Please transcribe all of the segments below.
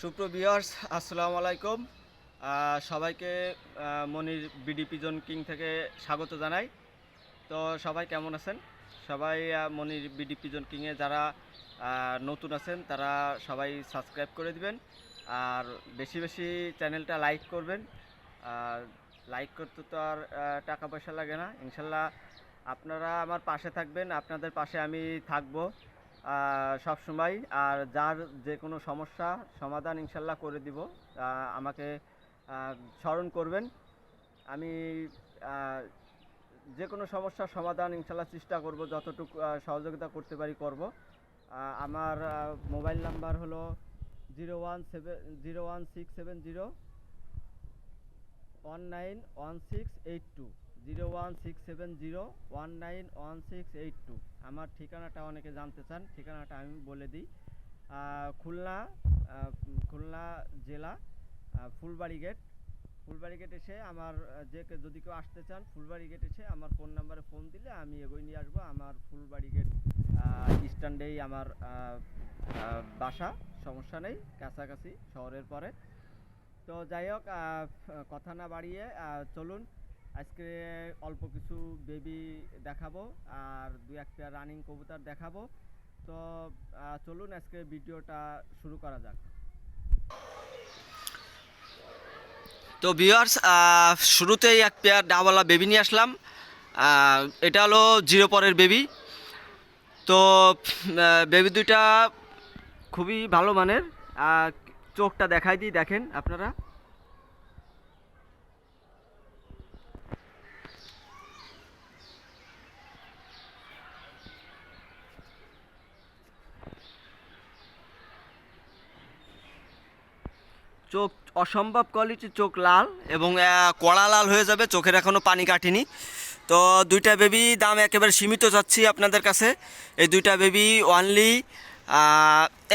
সুপ্রভিয়ার্স আসসালামু আলাইকুম। সবাইকে মনির বিডি পিজন কিং থেকে স্বাগত জানাই। তো সবাই কেমন আছেন? সবাই মনির বিডি পিজন কিংয়ে যারা নতুন আছেন, তারা সবাই সাবস্ক্রাইব করে দিবেন। আর বেশি বেশি চ্যানেলটা লাইক করবেন। আর লাইক করতে তো আর টাকা পয়সা লাগে না। ইনশাল্লাহ আপনারা আমার পাশে থাকবেন। আপনাদের পাশে আমি থাকব। সব সময় আর যার যে কোনো সমস্যা সমাধান ইনশাল্লাহ করে দিব। আমাকে স্মরণ করবেন। আমি যে কোনো সমস্যার সমাধান ইনশাল্লাহ চেষ্টা করব, যতটুকু সহযোগিতা করতে পারি করব। আমার মোবাইল নাম্বার হলো zero one seven, zero one six seven zero, one nine one six eight two, zero one six seven zero, one nine one six eight two. আমার ঠিকানাটা অনেকে জানতে চান, ঠিকানাটা আমি বলে দিই। খুলনা খুলনা জেলা ফুলবাড়ি গেট ফুলবাড়ি গেট এসে আমার, যে যদি কেউ আসতে চান, ফুলবাড়ি গেট এসে আমার ফোন নাম্বারে ফোন দিলে আমি এগোই নিয়ে আসব আমার ফুলবাড়ি গেট স্ট্যান্ডেই আমার বাসা, সমস্যা নেই, কাছাকাছি শহরের পরে। তো যাই হোক কথা না বাড়িয়ে চলুন। আজকে অল্প কিছু বেবি দেখাবো আর দু এক পেয়ার রানিং কবুতর দেখাবো। তো চলুন আজকে ভিডিওটা শুরু করা যাক। তো ভিউয়ার্স শুরুতেই এক পেয়ার ডাওয়ালা বেবি নিয়ে আসলাম। এটা হলো জিরো পরের বেবি তো বেবি দুইটা খুবই ভালো মানের। চোখটা দেখাই দিই, দেখেন আপনারা। চোখ, অসম্ভব কোয়ালিটির চোখ লাল এবং কড়া লাল হয়ে যাবে, চোখের এখনও পানি কাটেনি। তো দুইটা বেবি দাম একেবারে সীমিত যাচ্ছি আপনাদের কাছে। এই দুইটা বেবি অনলি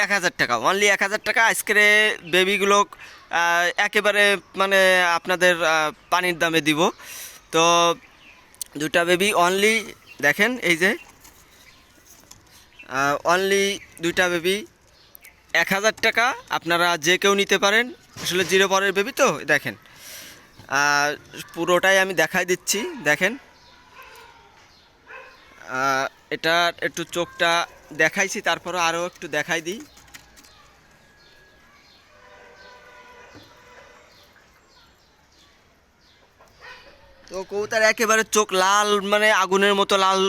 এক হাজার টাকা অনলি এক হাজার টাকা। আজকের বেবিগুলো একেবারে মানে আপনাদের পানির দামে দিব। তো দুটা বেবি অনলি দেখেন এই যে অনলি দুইটা বেবি এক হাজার টাকা আপনারা যে কেউ নিতে পারেন। আসলে জিরো পরের বেবি তো, দেখেন। আর পুরোটাই আমি দেখাই দিচ্ছি, দেখেন। এটার একটু চোখটা দেখাইছি তারপরে আরও একটু দেখাই দিই। তো কবুতার একেবারে চোখ লাল মানে আগুনের মতো লাল,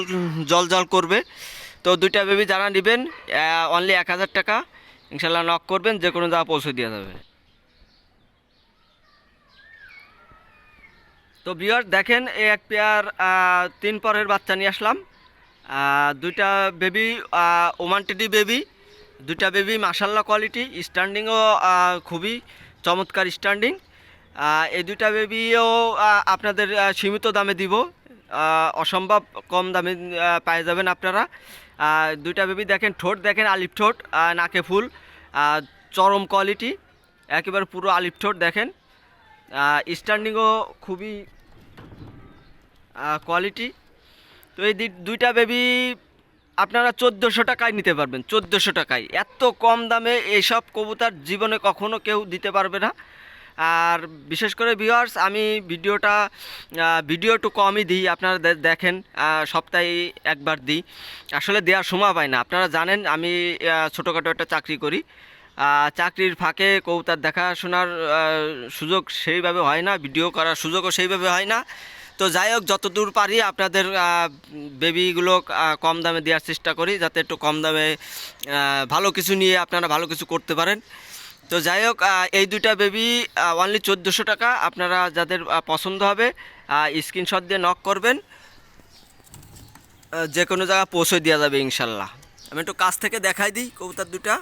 জল জল করবে। তো দুইটা বেবি যারা নেবেন অনলি এক হাজার টাকা। ইনশাল্লাহ নক করবেন, যে কোনো জায়গা পৌঁছে দেওয়া যাবে। তো বিয়ার দেখেন এই এক পেয়ার তিন পরের বাচ্চা নিয়ে আসলাম। দুইটা বেবি ওমান টেডি বেবি দুইটা বেবি মাসাল্লা কোয়ালিটি স্ট্যান্ডিংও খুবই চমৎকার স্ট্যান্ডিং এই দুইটা বেবিও আপনাদের সীমিত দামে দিব। অসম্ভব কম দামে পেয়ে যাবেন আপনারা। দুইটা বেবি দেখেন, ঠোঁট দেখেন, আলিফ ঠোঁট নাকে ফুল চরম কোয়ালিটি একেবারে পুরো আলিফ ঠোঁট দেখেন। স্ট্যান্ডিংও খুবই কোয়ালিটি তো এই দুইটা বেবি আপনারা চোদ্দোশো টাকায় নিতে পারবেন, চোদ্দোশো টাকায়। এত কম দামে এইসব কবুতর জীবনে কখনো কেউ দিতে পারবে না। আর বিশেষ করে ভিউয়ার্স আমি ভিডিওটা ভিডিও একটু কমই দিই, আপনারা দেখেন সপ্তাহে একবার দিই। আসলে দেওয়ার সময় পাই না। আপনারা জানেন, আমি ছোটোখাটো একটা চাকরি করি। চাকরির ফাঁকে কবুতর দেখাশোনার সুযোগ সেইভাবে হয় না ভিডিও করার সুযোগও সেইভাবে হয় না। তো যাই হোক, যতদূর পারি আপনাদের বেবিগুলো কম দামে দেওয়ার চেষ্টা করি, যাতে একটু কম দামে ভালো কিছু নিয়ে আপনারা ভালো কিছু করতে পারেন। তো যাই হোক এই দুইটা বেবি অনলি চোদ্দোশো টাকা। আপনারা যাদের পছন্দ হবে স্ক্রিনশট দিয়ে নক করবেন। যে কোনো জায়গায় পৌঁছে দেওয়া যাবে, ইনশাল্লাহ। আমি একটু কাছ থেকে দেখাই দিই, কবুতর দুটা।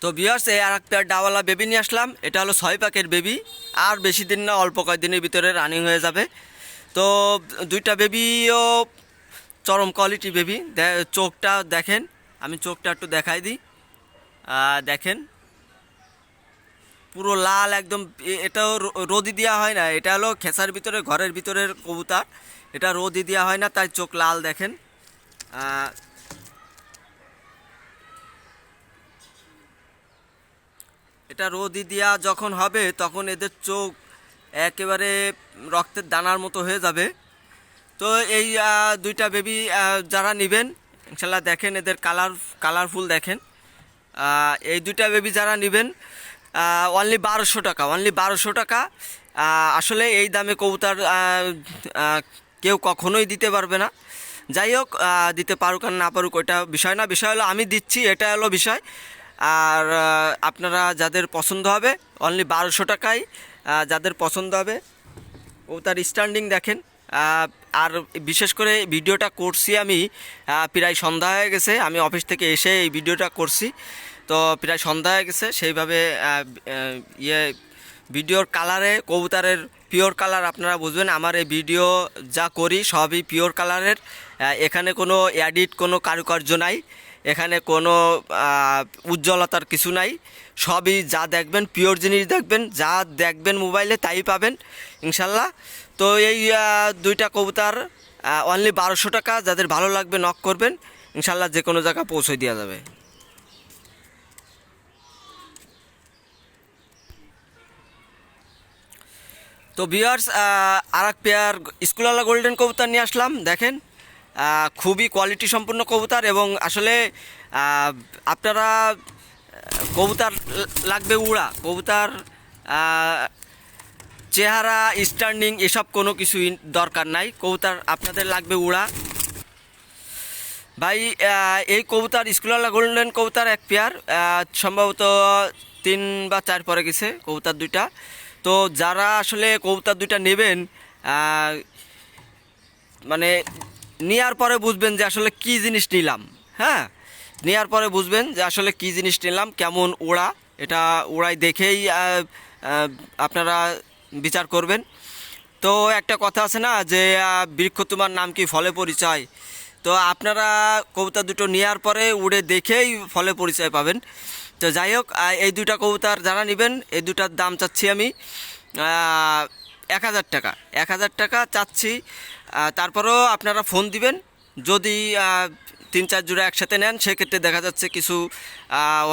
তো বিয়ার্স এই আর একটা ডাওয়ালা বেবি নিয়ে আসলাম। এটা হলো ছয় প্যাকের বেবি আর বেশি দিন না, অল্প কয়েকদিনের ভিতরে রানিং হয়ে যাবে। তো দুইটা বেবিও চরম কোয়ালিটি বেবি। চোখটা দেখেন, আমি চোখটা একটু দেখাই দিই। দেখেন। পুরো লাল একদম এটাও রোদি দেওয়া হয় না। এটা হলো খেসার ভিতরে, ঘরের ভিতরের কবুতর। এটা রোদি দেওয়া হয় না, তাই চোখ লাল দেখেন। এটা রোদি দেওয়া যখন হবে, তখন এদের চোখ একেবারে রক্তের দানার মতো হয়ে যাবে। তো এই দুইটা বেবি যারা নেবেন, ইনশাল্লাহ দেখেন এদের কালার কালারফুল দেখেন। এই দুইটা বেবি যারা নেবেন অনলি বারোশো টাকা অনলি বারোশো টাকা। আসলে এই দামে কবুতর কেউ কখনোই দিতে পারবে না। যাই হোক দিতে পারুক আর না পারুক, ওইটা বিষয় না। বিষয় হলো আমি দিচ্ছি, এটা হলো বিষয়। আর আপনারা যাদের পছন্দ হবে অনলি বারোশো টাকায় যাদের পছন্দ হবে। ও তার স্ট্যান্ডিং দেখেন। আর বিশেষ করে ভিডিওটা করছি আমি প্রায় সন্ধ্যা হয়ে গেছে। আমি অফিস থেকে এসে এই ভিডিওটা করছি। তো প্রায় সন্ধ্যা হয়ে গেছে। সেইভাবে ইয়ে ভিডিওর কালারে কবুতারের পিওর কালার আপনারা বুঝবেন। আমার এই ভিডিও যা করি সবই পিওর কালারের এখানে কোনো এডিট কোনো কারুকার্য নাই। এখানে কোনো উজ্জ্বলতার কিছু নাই। সবই যা দেখবেন পিওর জিনিস দেখবেন, যা দেখবেন মোবাইলে তাই পাবেন, ইনশাল্লাহ। তো এই দুইটা কবুতর অনলি বারোশো টাকা, যাদের ভালো লাগবে নক করবেন, ইনশাল্লাহ যে কোনো জায়গা পৌঁছে দেওয়া যাবে। তো বিয়ার্স আর এক পেয়ার স্কুলওয়ালা গোল্ডেন কবুতর নিয়ে আসলাম, দেখেন। খুবই কোয়ালিটি সম্পূর্ণ কবুতর এবং আসলে আপনারা কবুতর লাগবে উড়া, কবুতর চেহারা স্ট্যান্ডিং এসব কোনো কিছুই দরকার নাই। কবুতর আপনাদের লাগবে উড়া। ভাই এই কবুতর স্কুলওয়ালা গোল্ডেন কবুতর এক পেয়ার সম্ভবত তিন বা চার পরে গেছে কবুতর দুইটা। তো যারা আসলে কবুতর দুইটা নেবেন মানে নেওয়ার পরে বুঝবেন যে আসলে কি জিনিস নিলাম হ্যাঁ? নেওয়ার পরে বুঝবেন যে আসলে কি জিনিস নিলাম, কেমন ওড়া, এটা ওড়াই দেখেই আপনারা বিচার করবেন। তো একটা কথা আছে না যে বৃক্ষ তোমার নাম কি? ফলে পরিচয়। তো আপনারা কবিতা দুটো নেওয়ার পরে উড়ে দেখেই ফলে পরিচয় পাবেন। তো যাই হোক এই দুইটা কবুতর যারা নেবেন, এই দুটার দাম চাচ্ছি আমি। এক হাজার টাকা। এক হাজার টাকা চাচ্ছি। তারপরেও আপনারা ফোন দিবেন। যদি তিন চার জোড়া একসাথে নেন, সেক্ষেত্রে দেখা যাচ্ছে কিছু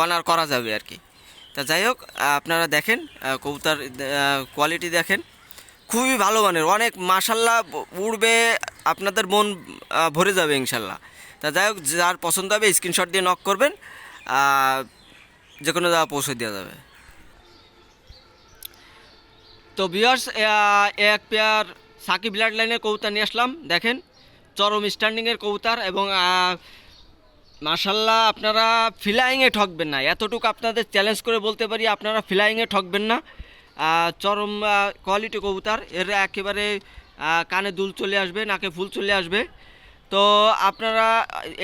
অনার করা যাবে আর কি তা যাই হোক আপনারা দেখেন কবুতর কোয়ালিটি দেখেন। খুবই ভালো মানের। অনেক মাসাল্লাহ উড়বে, আপনাদের মন ভরে যাবে ইনশাল্লাহ। তা যাই হোক, যার পছন্দ হবে স্ক্রিনশট দিয়ে নক করবেন। যে কোনো জায়গা পৌঁছে দেওয়া যাবে। তো বিয়ার্স এক পেয়ার সাকিব ব্লাড লাইনের কবুতর নিয়ে আসলাম, দেখেন, চরম স্ট্যান্ডিংয়ের কবুতর এবং মাশাল্লাহ আপনারা ফ্লাইংয়ে ঠকবেন না। এতটুকু আপনাদের চ্যালেঞ্জ করে বলতে পারি, আপনারা ফ্লাইংয়ে ঠকবেন না। চরম কোয়ালিটি কবুতর, এর একেবারে কানে দুল চলে আসবে, নাকে ফুল চলে আসবে। তো আপনারা,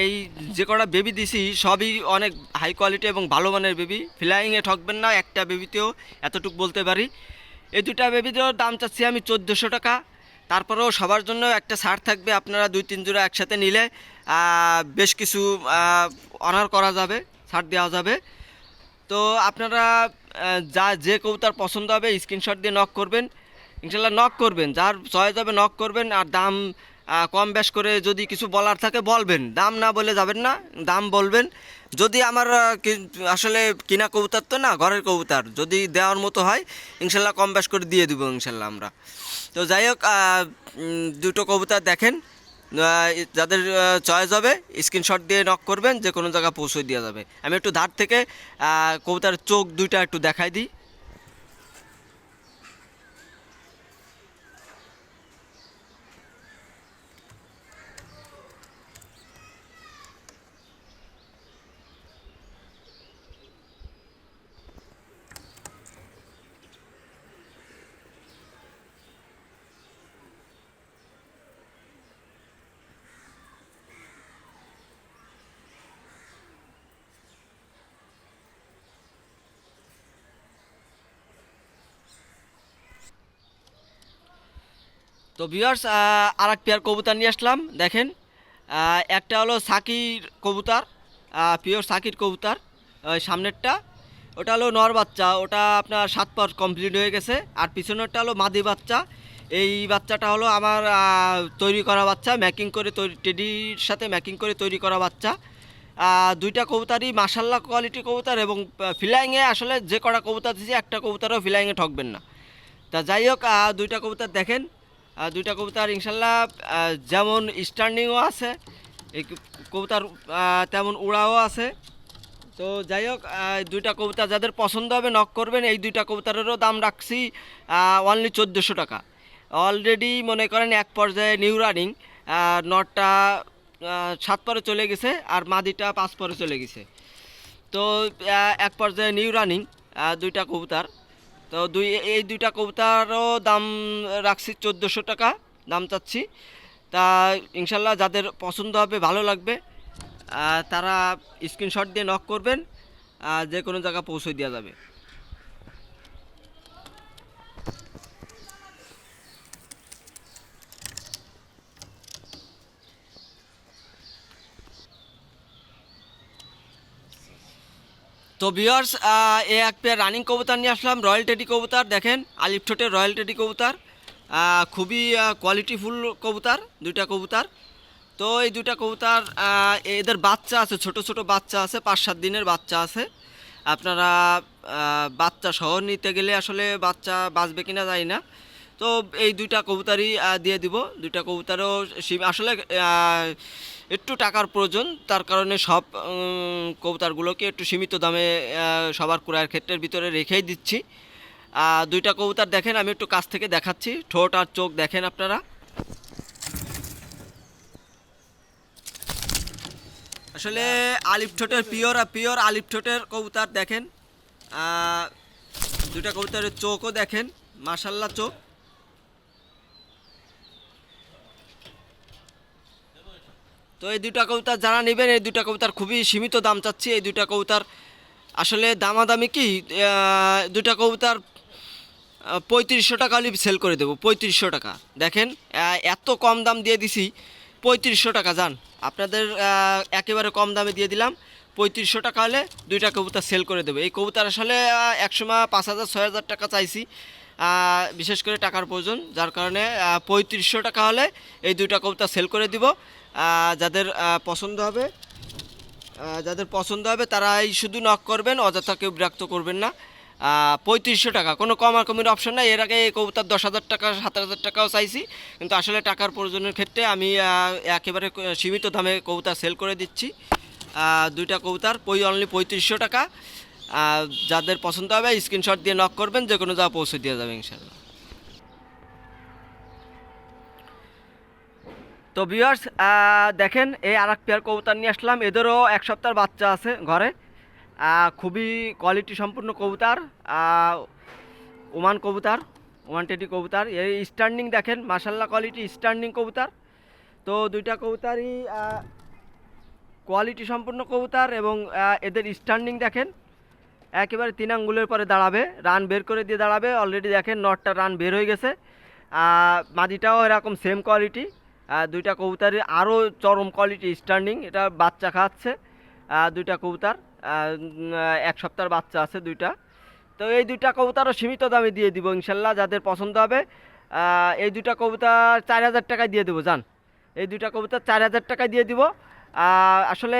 এই যে কটা বেবি দিছি, সবই অনেক হাই কোয়ালিটি এবং ভালো মানের বেবি ফ্লাইংয়ে ঠকবেন না, একটা বেবিতেও এতটুকু বলতে পারি। এই দুটা বেবিদের দাম চাচ্ছি আমি চোদ্দোশো টাকা। তারপরেও সবার জন্য একটা ছাড় থাকবে, আপনারা দুই তিন জোড়া একসাথে নিলে বেশ কিছু অনার করা যাবে, ছাড় দেওয়া যাবে। তো আপনারা যা, যে কবুতর পছন্দ হবে স্ক্রিনশট দিয়ে নক করবেন। ইনশাল্লাহ নক করবেন, যার চয়েস হবে নক করবেন, আর দাম কম বেশ করে যদি কিছু বলার থাকে বলবেন। দাম না বলে যাবেন না দাম বলবেন। যদি আমার আসলে কিনা কবুতর তো না ঘরের কবুতর যদি দেওয়ার মতো হয় ইনশাল্লাহ কম বেশ করে দিয়ে দেবো ইনশাল্লাহ আমরা। তো যাই হোক দুটো কবুতর দেখেন যাদের চয়েস হবে স্ক্রিনশট দিয়ে নক করবেন যে কোনো জায়গায় পৌঁছে দেওয়া যাবে। আমি একটু ধার থেকে আহ, কবুতরের চোখ দুইটা একটু দেখাই দিই। তো ভিউয়ার্স আর এক পেয়ার কবুতর নিয়ে আসলাম, দেখেন। একটা হলো সাকির কবুতর পিওর সাকির কবুতর সামনেরটা। ওটা হলো নর বাচ্চা, ওটা আপনার সাত পর কমপ্লিট হয়ে গেছে। আর পিছনেরটা হলো মাদি বাচ্চা। এই বাচ্চাটা হলো আমার তৈরি করা বাচ্চা ম্যাকিং করে তৈরি টেডির সাথে ম্যাকিং করে তৈরি করা বাচ্চা। দুইটা কবুতারই মাসাল্লা কোয়ালিটি কবুতর এবং ফিলাইংয়ে আসলে যে কটা কবুতর দিয়েছি একটা কবুতরও ফিলাইংয়ে ঠকবেন না। তা যাই হোক দুইটা কবুতর দেখেন। দুইটা কবুতর ইনশাল্লাহ যেমন স্ট্যান্ডিংও আছে, এই কবুতর তেমন উড়াও আছে। তো যাই হোক দুইটা কবিতা যাদের পছন্দ হবে নক করবেন, এই দুইটা কবুতরেরও দাম রাখছি অনলি চোদ্দোশো টাকা। অলরেডি মনে করেন এক পর্যায়ে নিউ রানিং নটটা সাত পরে চলে গেছে আর মাদিটা পাঁচ পরে চলে গেছে। তো এক পর্যায়ে নিউ রানিং দুইটা কবুতর। তো দুই, এই দুইটা কবুতারও দাম রাখছি চোদ্দোশো টাকা, দাম চাচ্ছি। তা ইনশাল্লাহ যাদের পছন্দ হবে, ভালো লাগবে তারা স্ক্রিনশট দিয়ে নক করবেন যে কোনো জায়গায় পৌঁছে দেওয়া যাবে। তো বিয়ার্স এ এক পেয়ার রানিং কবুতর নিয়ে আসলাম রয়্যাল টেডি কবুতর, দেখেন, আলিফ ঠোঁটের রয়্যাল টেডি কবুতর। খুবই কোয়ালিটিফুল কবুতর, দুইটা কবুতর। তো এই দুইটা কবুতর এদের বাচ্চা আছে, ছোট ছোট বাচ্চা আছে পাঁচ সাত দিনের বাচ্চা আছে। আপনারা বাচ্চা শহর নিতে গেলে আসলে বাচ্চা বাঁচবে কিনা জানি না। তো এই দুইটা কবুতারই দিয়ে দিব। দুইটা কবুতারও সীম- আসলে একটু টাকার প্রয়োজন। তার কারণে সব কবুতরগুলোকে একটু সীমিত দামে সবার ক্রয়ের ক্ষেত্রের ভিতরে রেখেই দিচ্ছি। দুইটা কবুতর দেখেন আমি একটু কাছ থেকে দেখাচ্ছি। ঠোঁট আর চোখ দেখেন আপনারা। আসলে আলিফ ঠোঁটের পিওর আর পিওর আলিফ ঠোঁটের কবুতর দেখেন। দুইটা কবুতরের চোখও দেখেন। মাসাল্লা চোখ। তো এই দুইটা কবুতর যারা নেবেন, এই দুটা কবুতর খুবই সীমিত দাম চাচ্ছি। এই দুইটা কবুতর আসলে দামাদামি কি? দুটা কবুতর পঁয়ত্রিশশো টাকা হলে সেল করে দেবো, পঁয়ত্রিশশো টাকা। দেখেন এত কম দাম দিয়ে দিছি, পঁয়ত্রিশশো টাকা যান আপনাদের একেবারে কম দামে দিয়ে দিলাম, পঁয়ত্রিশশো টাকা হলে দুইটা কবুতর সেল করে দেবো। এই কবুতর আসলে একসময় পাঁচ হাজার, ছয় হাজার টাকা চাইছি বিশেষ করে টাকার প্রয়োজন, যার কারণে পঁয়ত্রিশশো টাকা হলে এই দুইটা কবুতর সেল করে দিব। যাদের পছন্দ হবে যাদের পছন্দ হবে তারাই শুধু নক করবেন, অযথা কেউ বিরক্ত করবেন না। পঁয়ত্রিশশো টাকা, কোনো কমার কমির অপশন নাই। এর আগে কবুতর দশ হাজার টাকা, সাত হাজার টাকাও চাইছি, কিন্তু আসলে টাকার প্রয়োজনের ক্ষেত্রে আমি একেবারে সীমিত দামে কবুতর সেল করে দিচ্ছি। দুইটা কবুতর পই অনলি পঁয়ত্রিশশো টাকা। যাদের পছন্দ হবে স্ক্রিনশট দিয়ে নক করবেন যে কোনো জায়গা পৌঁছে দেওয়া যাবে ইনশাল্লাহ তো ভিউয়ার্স দেখেন, এই আর এক পেয়ার কবুতর নিয়ে আসলাম। এদেরও এক সপ্তাহের বাচ্চা আছে ঘরে। খুবই কোয়ালিটি সম্পূর্ণ কবুতর ওমান কবুতর, ওমান টেডি কবুতর। এই স্ট্যান্ডিং দেখেন মাসাল্লাহ কোয়ালিটি স্ট্যান্ডিং কবুতর। তো দুইটা কবুতরই কোয়ালিটি সম্পূর্ণ কবুতর এবং এদের স্ট্যান্ডিং দেখেন, একেবারে তিন আঙ্গুলের পরে দাঁড়াবে। রান বের করে দিয়ে দাঁড়াবে। অলরেডি দেখেন, নটটা রান বের হয়ে গেছে। মাদিটাও এরকম সেম কোয়ালিটি দুইটা কবুতরের আরও চরম কোয়ালিটি স্ট্যান্ডিং এটা বাচ্চা খাচ্ছে দুইটা কবুতর এক সপ্তাহের বাচ্চা আছে দুইটা। তো এই দুইটা কবুতরও সীমিত দামে দিয়ে দিব ইনশাল্লাহ, যাদের পছন্দ হবে। এই দুইটা কবুতর চার হাজার টাকায় দিয়ে দেবো যান এই দুইটা কবুতর চার হাজার টাকায় দিয়ে দিব। আসলে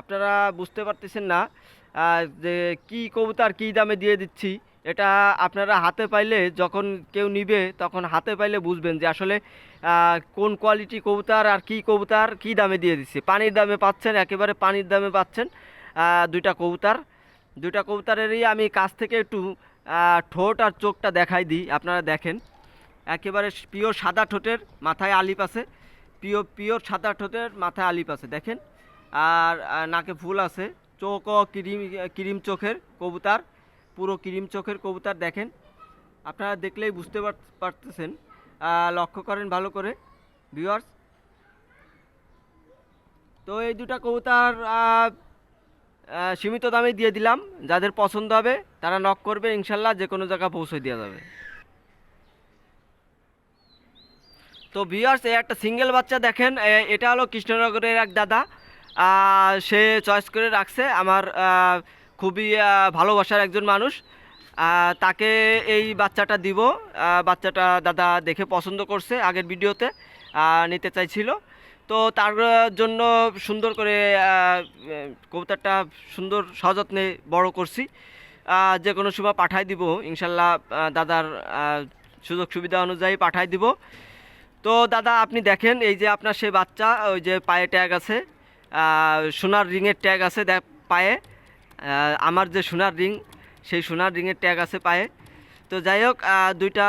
আপনারা বুঝতে পারতেছেন না যে কি কবুতর কী দামে দিয়ে দিচ্ছি। এটা আপনারা হাতে পাইলে যখন কেউ নিবে, তখন হাতে পাইলে বুঝবেন যে আসলে কোন কোয়ালিটি কবুতর আর কি কবুতার, কী দামে দিয়ে দিচ্ছি পানির দামে পাচ্ছেন, একেবারে পানির দামে পাচ্ছেন দুইটা কবুতার। দুইটা কবুতারেরই আমি কাছ থেকে একটু ঠোঁট আর চোখটা দেখাই দিই, আপনারা দেখেন। একেবারে পিওর সাদা ঠোঁটের মাথায় আলিপ আছে। পিওর পিওর সাদা ঠোঁটের মাথায় আলিপ আছে, দেখেন। আর নাকে ফুল আছে। চোখও ক্রিম ক্রিম চোখের কবুতার, পুরো ক্রিম চোখের কবুতার, দেখেন। আপনারা দেখলেই বুঝতে পার- পারতেছেন। লক্ষ্য করেন ভালো করে ভিউয়ার্স তো এই দুটা কবুতর সীমিত দামে দিয়ে দিলাম। যাদের পছন্দ হবে, তারা নক করবে, ইনশাল্লাহ যে কোনো জায়গা পৌঁছে দেওয়া যাবে। তো ভিউয়ার্স এই একটা সিঙ্গেল বাচ্চা দেখেন এটা হলো কৃষ্ণনগরের এক দাদা। সে চয়েস করে রাখছে। আমার খুবই ভালোবাসার একজন মানুষ। তাকে এই বাচ্চাটা দিব। বাচ্চাটা দাদা দেখে পছন্দ করছে আগের ভিডিওতে নিতে চাইছিল। তো তার জন্য সুন্দর করে কবুতরটা সুন্দর সযত্নে বড় করছি। যে কোনো সময় পাঠাই দিব, ইনশাল্লাহ দাদার সুযোগ সুবিধা অনুযায়ী পাঠাই দিব। তো দাদা, আপনি দেখেন, এই যে আপনার সে বাচ্চা, ওই যে পায়ে ট্যাগ আছে সোনার রিংয়ের ট্যাগ আছে পায়ে। আমার যে সোনার রিং সেই সোনার রিংয়ের ট্যাগ আছে পায়ে। তো যাই হোক দুইটা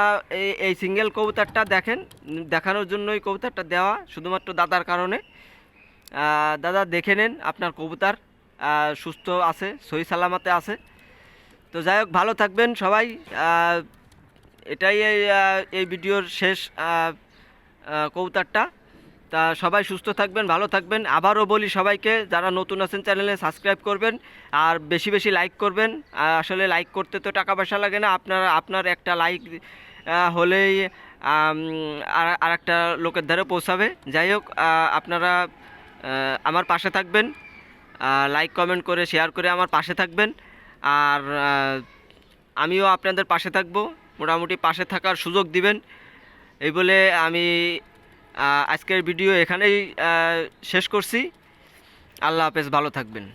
এই সিঙ্গেল কবুতারটা দেখেন, দেখানোর জন্যই কবুতরটা দেওয়া শুধুমাত্র দাদার কারণে। দাদা দেখে নেন আপনার কবুতার সুস্থ আছে, সহি সালামাতে আছে। তো যাই হোক, ভালো থাকবেন সবাই। এটাই এই ভিডিওর শেষ কবুতরটা। তা সবাই সুস্থ থাকবেন, ভালো থাকবেন। আবারও বলি সবাইকে, যারা নতুন আছেন চ্যানেলে সাবস্ক্রাইব করবেন আর বেশি বেশি লাইক করবেন। আসলে লাইক করতে তো টাকা পয়সা লাগে না, আপনার আপনার একটা লাইক হলেই আর একটা লোকের ধারে পৌঁছাবে। যাই হোক আপনারা আমার পাশে থাকবেন লাইক কমেন্ট করে, শেয়ার করে আমার পাশে থাকবেন। আর আমিও আপনাদের পাশে থাকব, মোটামুটি পাশে থাকার সুযোগ দিবেন। এই বলে আমি আজকের ভিডিও এখানেই শেষ করছি। আল্লাহ হাফেজ ভালো থাকবেন।